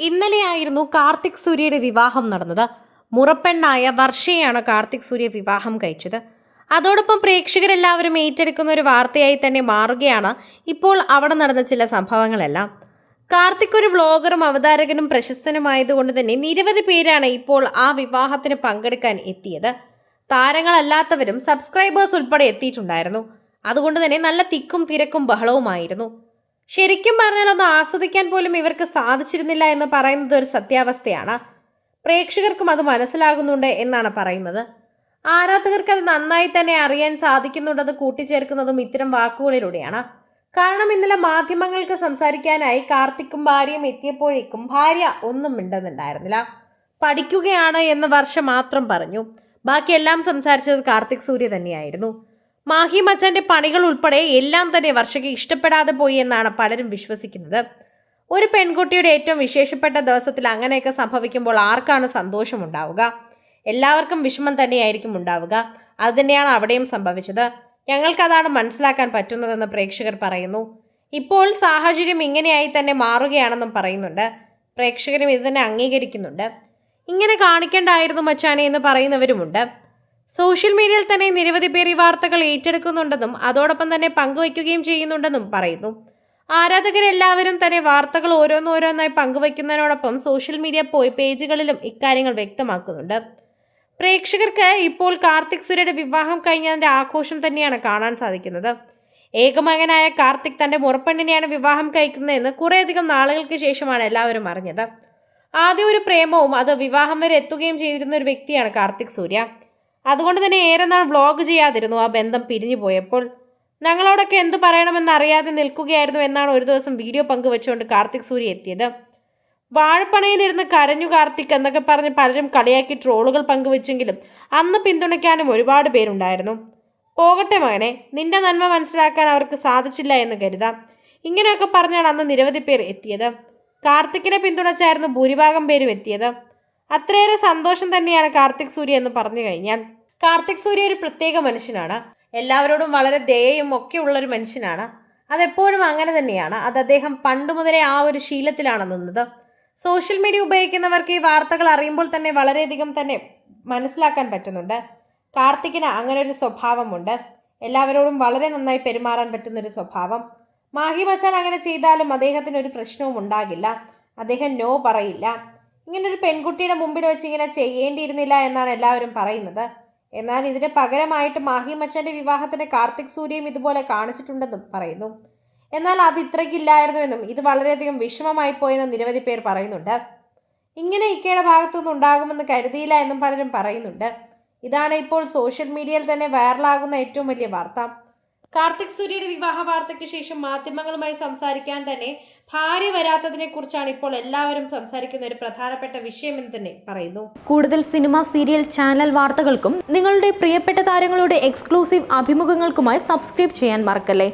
ഇന്നലെയായിരുന്നു കാർത്തിക് സൂര്യയുടെ വിവാഹം നടന്നത്. മുറപ്പെണ്ണായ വർഷയാണ് കാർത്തിക് സൂര്യ വിവാഹം കഴിച്ചത്. അതോടൊപ്പം പ്രേക്ഷകരെല്ലാവരും ഏറ്റെടുക്കുന്ന ഒരു വാർത്തയായി തന്നെ മാറുകയാണ് ഇപ്പോൾ അവിടെ നടന്ന ചില സംഭവങ്ങളെല്ലാം. കാർത്തിക് ഒരു വ്ളോഗറും അവതാരകനും പ്രശസ്തനുമായതുകൊണ്ട് തന്നെ നിരവധി പേരാണ് ഇപ്പോൾ ആ വിവാഹത്തിന് പങ്കെടുക്കാൻ എത്തിയത്. താരങ്ങളല്ലാത്തവരും സബ്സ്ക്രൈബേഴ്സ് ഉൾപ്പെടെ എത്തിയിട്ടുണ്ടായിരുന്നു. അതുകൊണ്ട് തന്നെ നല്ല തിക്കും തിരക്കും ബഹളവുമായിരുന്നു. ശരിക്കും പറഞ്ഞാൽ ഒന്ന് ആസ്വദിക്കാൻ പോലും ഇവർക്ക് സാധിച്ചിരുന്നില്ല എന്ന് പറയുന്നത് ഒരു സത്യാവസ്ഥയാണ്. പ്രേക്ഷകർക്കും അത് മനസ്സിലാകുന്നുണ്ട് എന്നാണ് പറയുന്നത്. ആരാധകർക്ക് അത് നന്നായി തന്നെ അറിയാൻ സാധിക്കുന്നുണ്ടെന്ന് കൂട്ടിച്ചേർക്കുന്നതും ഇത്തരം വാക്കുകളിലൂടെയാണ്. കാരണം ഇന്നലെ മാധ്യമങ്ങൾക്ക് സംസാരിക്കാനായി കാർത്തിക്കും ഭാര്യയും എത്തിയപ്പോഴേക്കും ഭാര്യ ഒന്നും മിണ്ടുന്നുണ്ടായിരുന്നില്ല. പഠിക്കുകയാണ് എന്ന് വർഷം മാത്രം പറഞ്ഞു. ബാക്കിയെല്ലാം സംസാരിച്ചത് കാർത്തിക് സൂര്യ തന്നെയായിരുന്നു. മാഹി മച്ചാന്റെ പണികൾ ഉൾപ്പെടെ എല്ലാം തന്നെ വർഷയ്ക്ക് ഇഷ്ടപ്പെടാതെ പോയി എന്നാണ് പലരും വിശ്വസിക്കുന്നത്. ഒരു പെൺകുട്ടിയുടെ ഏറ്റവും വിശേഷപ്പെട്ട ദിവസത്തിൽ അങ്ങനെയൊക്കെ സംഭവിക്കുമ്പോൾ ആർക്കാണ് സന്തോഷമുണ്ടാവുക എല്ലാവർക്കും വിഷമം തന്നെയായിരിക്കും ഉണ്ടാവുക. അത് തന്നെയാണ് അവിടെയും സംഭവിച്ചത്. ഞങ്ങൾക്കതാണ് മനസ്സിലാക്കാൻ പറ്റുന്നതെന്ന് പ്രേക്ഷകർ പറയുന്നു. ഇപ്പോൾ സാഹചര്യം ഇങ്ങനെയായി തന്നെ മാറുകയാണെന്നും പറയുന്നുണ്ട്. പ്രേക്ഷകരും ഇത് തന്നെ അംഗീകരിക്കുന്നുണ്ട്. ഇങ്ങനെ കാണിക്കേണ്ടായിരുന്നു മച്ചാനെ എന്ന് പറയുന്നവരുമുണ്ട്. സോഷ്യൽ മീഡിയയിൽ തന്നെ നിരവധി പേർ ഈ വാർത്തകൾ ഏറ്റെടുക്കുന്നുണ്ടെന്നും അതോടൊപ്പം തന്നെ പങ്കുവയ്ക്കുകയും ചെയ്യുന്നുണ്ടെന്നും പറയുന്നു. ആരാധകരെല്ലാവരും തന്നെ വാർത്തകൾ ഓരോന്നോരോന്നായി പങ്കുവയ്ക്കുന്നതിനോടൊപ്പം സോഷ്യൽ മീഡിയ പോയി പേജുകളിലും ഇക്കാര്യങ്ങൾ വ്യക്തമാക്കുന്നുണ്ട്. പ്രേക്ഷകർക്ക് ഇപ്പോൾ കാർത്തിക് സൂര്യയുടെ വിവാഹം കഴിഞ്ഞതിന്റെ ആഘോഷം തന്നെയാണ് കാണാൻ സാധിക്കുന്നത്. ഏകമകനായ കാർത്തിക് തന്റെ മുറപ്പെണ്ണിനെയാണ് വിവാഹം കഴിക്കുന്നതെന്ന് കുറേയധികം നാളുകൾക്ക് ശേഷമാണ് എല്ലാവരും അറിഞ്ഞത്. ആദ്യം ഒരു പ്രേമവും അത് വിവാഹം വരെ എത്തുകയും ചെയ്തിരുന്ന ഒരു വ്യക്തിയാണ് കാർത്തിക് സൂര്യ. അതുകൊണ്ട് തന്നെ ഏറെ നാൾ വ്ളോഗ് ചെയ്യാതിരുന്നു ആ ബന്ധം പിരിഞ്ഞു പോയപ്പോൾ. ഞങ്ങളോടൊക്കെ എന്ത് പറയണമെന്ന് അറിയാതെ നിൽക്കുകയായിരുന്നു എന്നാണ് ഒരു ദിവസം വീഡിയോ പങ്കുവെച്ചുകൊണ്ട് കാർത്തിക് സൂര്യ എത്തിയത്. വാഴപ്പണയിലിരുന്ന് കരഞ്ഞു കാർത്തിക് എന്നൊക്കെ പറഞ്ഞ് പലരും കളിയാക്കി ട്രോളുകൾ പങ്കുവെച്ചെങ്കിലും അന്ന് പിന്തുണയ്ക്കാനും ഒരുപാട് പേരുണ്ടായിരുന്നു. പോകട്ടെ മകനെ നിന്റെ നന്മ മനസ്സിലാക്കാൻ അവർക്ക് സാധിച്ചില്ല എന്ന് കരുതാം. ഇങ്ങനെയൊക്കെ പറഞ്ഞാണ് അന്ന് നിരവധി പേർ എത്തിയത്. കാർത്തിക്കിനെ പിന്തുണച്ചായിരുന്നു ഭൂരിഭാഗം പേരും എത്തിയത്. അത്രയേറെ സന്തോഷം തന്നെയാണ് കാർത്തിക് സൂര്യ എന്ന് പറഞ്ഞു കഴിഞ്ഞാൽ കാർത്തിക് സൂര്യ ഒരു പ്രത്യേക മനുഷ്യനാണ്. എല്ലാവരോടും വളരെ ദയയും ഒക്കെ ഉള്ള ഒരു മനുഷ്യനാണ്. അതെപ്പോഴും അങ്ങനെ തന്നെയാണ്. അത് അദ്ദേഹം പണ്ട് മുതലേ ആ ഒരു ശീലത്തിലാണ് നിന്നത്. സോഷ്യൽ മീഡിയ ഉപയോഗിക്കുന്നവർക്ക് ഈ വാർത്തകൾ അറിയുമ്പോൾ തന്നെ വളരെയധികം തന്നെ മനസ്സിലാക്കാൻ പറ്റുന്നുണ്ട്. കാർത്തിക്കിന് അങ്ങനെ ഒരു സ്വഭാവമുണ്ട്. എല്ലാവരോടും വളരെ നന്നായി പെരുമാറാൻ പറ്റുന്ന ഒരു സ്വഭാവം. മാഹി മച്ചാൻ അങ്ങനെ ചെയ്താലും അദ്ദേഹത്തിന് ഒരു പ്രശ്നവും ഉണ്ടാകില്ല. അദ്ദേഹം നോ പറയില്ല. ഇങ്ങനെ ഒരു പെൺകുട്ടിയുടെ മുമ്പിൽ വെച്ച് ഇങ്ങനെ ചെയ്യേണ്ടിയിരുന്നില്ല എന്നാണ് എല്ലാവരും പറയുന്നത്. എന്നാൽ ഇതിന് പകരമായിട്ട് മാഹി മച്ചന്റെ വിവാഹത്തിന് കാർത്തിക് സൂര്യയും ഇതുപോലെ കാണിച്ചിട്ടുണ്ടെന്നും പറയുന്നു. എന്നാൽ അത് ഇത്രയ്ക്കില്ലായിരുന്നുവെന്നും ഇത് വളരെയധികം വിഷമമായി പോയെന്ന് നിരവധി പേർ പറയുന്നുണ്ട്. ഇങ്ങനെ ഇക്കയുടെ ഭാഗത്തുനിന്ന് ഉണ്ടാകുമെന്ന് കരുതിയില്ല എന്നും പലരും പറയുന്നുണ്ട്. ഇതാണ് ഇപ്പോൾ സോഷ്യൽ മീഡിയയിൽ തന്നെ വൈറലാകുന്ന ഏറ്റവും വലിയ വാർത്ത. കാർത്തിക് സൂര്യയുടെ വിവാഹ വാർത്തയ്ക്ക് ശേഷം മാധ്യമങ്ങളുമായി സംസാരിക്കാൻ തന്നെ ഭാര്യ വരാത്തതിനെ കുറിച്ചാണ് ഇപ്പോൾ എല്ലാവരും സംസാരിക്കുന്ന ഒരു പ്രധാനപ്പെട്ട വിഷയമെന്ന് തന്നെ പറയുന്നു. കൂടുതൽ സിനിമ സീരിയൽ ചാനൽ വാർത്തകൾക്കും നിങ്ങളുടെ പ്രിയപ്പെട്ട താരങ്ങളുടെ എക്സ്ക്ലൂസീവ് അഭിമുഖങ്ങൾക്കുമായി സബ്സ്ക്രൈബ് ചെയ്യാൻ മറക്കല്ലേ?